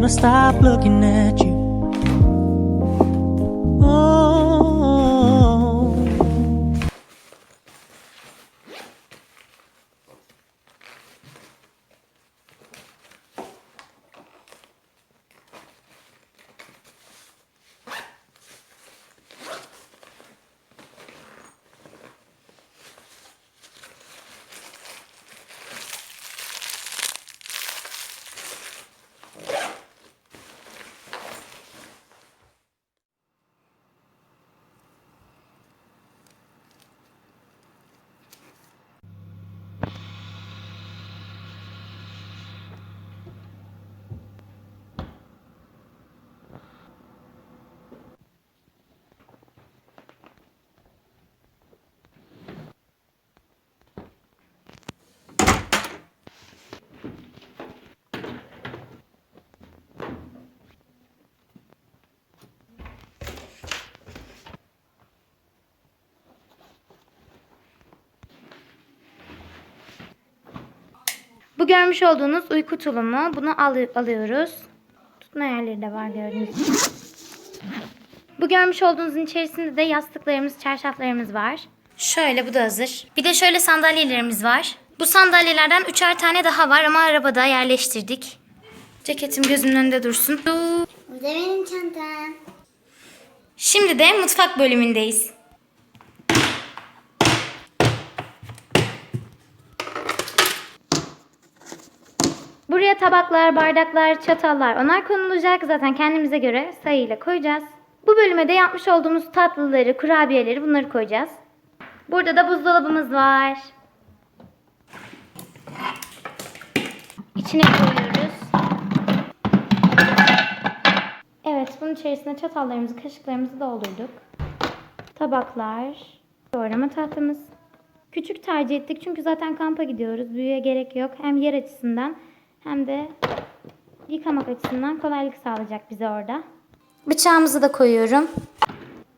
Gonna stop looking at you. Görmüş olduğunuz uyku tulumu. Bunu al- alıyoruz. Tutma yerleri de var gördüğünüz gibi. Bu görmüş olduğunuzun içerisinde de yastıklarımız, çarşaflarımız var. Şöyle bu da hazır. Bir de şöyle sandalyelerimiz var. Bu sandalyelerden üçer tane daha var ama arabada yerleştirdik. Ceketim gözümün önünde dursun. Bu da benim çantam. Şimdi de mutfak bölümündeyiz. Buraya tabaklar, bardaklar, çatallar onlar konulacak. Zaten kendimize göre sayıyla koyacağız. Bu bölüme de yapmış olduğumuz tatlıları, kurabiyeleri bunları koyacağız. Burada da buzdolabımız var. İçine koyuyoruz. Evet, bunun içerisine çatallarımızı, kaşıklarımızı doldurduk. Tabaklar, doğrama tahtamız. Küçük tercih ettik çünkü zaten kampa gidiyoruz. Büyüğe gerek yok. Hem yer açısından hem de yıkamak açısından kolaylık sağlayacak bize orada. Bıçağımızı da koyuyorum.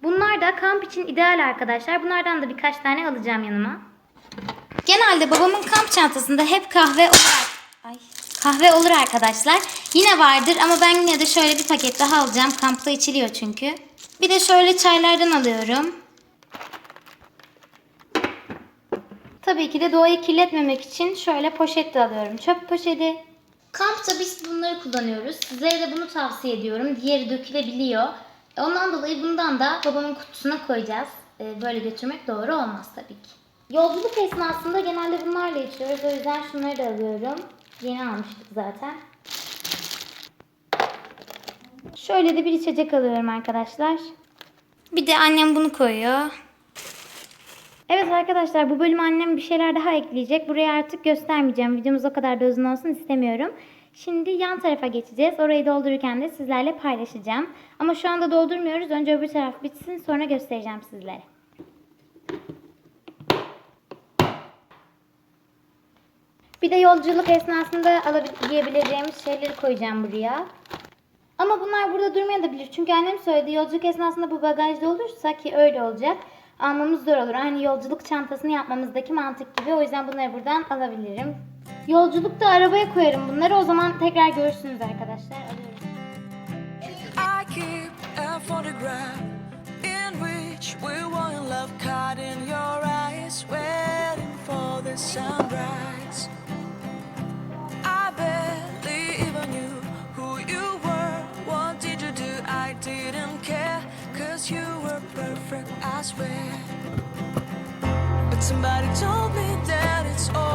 Bunlar da kamp için ideal arkadaşlar. Bunlardan da birkaç tane alacağım yanıma. Genelde babamın kamp çantasında hep kahve olur. Ay, kahve olur arkadaşlar. Yine vardır ama ben yine de şöyle bir paket daha alacağım. Kampta içiliyor çünkü. Bir de şöyle çaylardan alıyorum. Tabii ki de doğayı kirletmemek için şöyle poşet de alıyorum. Çöp poşeti. Kampta biz bunları kullanıyoruz. Sizlere de bunu tavsiye ediyorum. Diğeri dökülebiliyor. Ondan dolayı bundan da babamın kutusuna koyacağız. Ee, Böyle götürmek doğru olmaz tabii ki. Yolculuk esnasında genelde bunlarla içiyoruz. O yüzden şunları da alıyorum. Yeni almıştık zaten. Şöyle de bir içecek alıyorum arkadaşlar. Bir de annem bunu koyuyor. Evet arkadaşlar bu bölüm annem bir şeyler daha ekleyecek. Buraya artık göstermeyeceğim. Videomuz o kadar da uzun olsun istemiyorum. Şimdi yan tarafa geçeceğiz. Orayı doldururken de sizlerle paylaşacağım. Ama şu anda doldurmuyoruz. Önce öbür taraf bitsin sonra göstereceğim sizlere. Bir de yolculuk esnasında alabileceğimiz şeyleri koyacağım buraya. Ama bunlar burada durmayabilir. Çünkü annem söyledi yolculuk esnasında bu bagajda olursa ki öyle olacak. Almamız zor olur. Hani yolculuk çantasını yapmamızdaki mantık gibi. O yüzden bunları buradan alabilirim. Yolculukta arabaya koyarım bunları. O zaman tekrar görürsünüz arkadaşlar. Alıyorum. I keep a. swear. But somebody told me that it's over.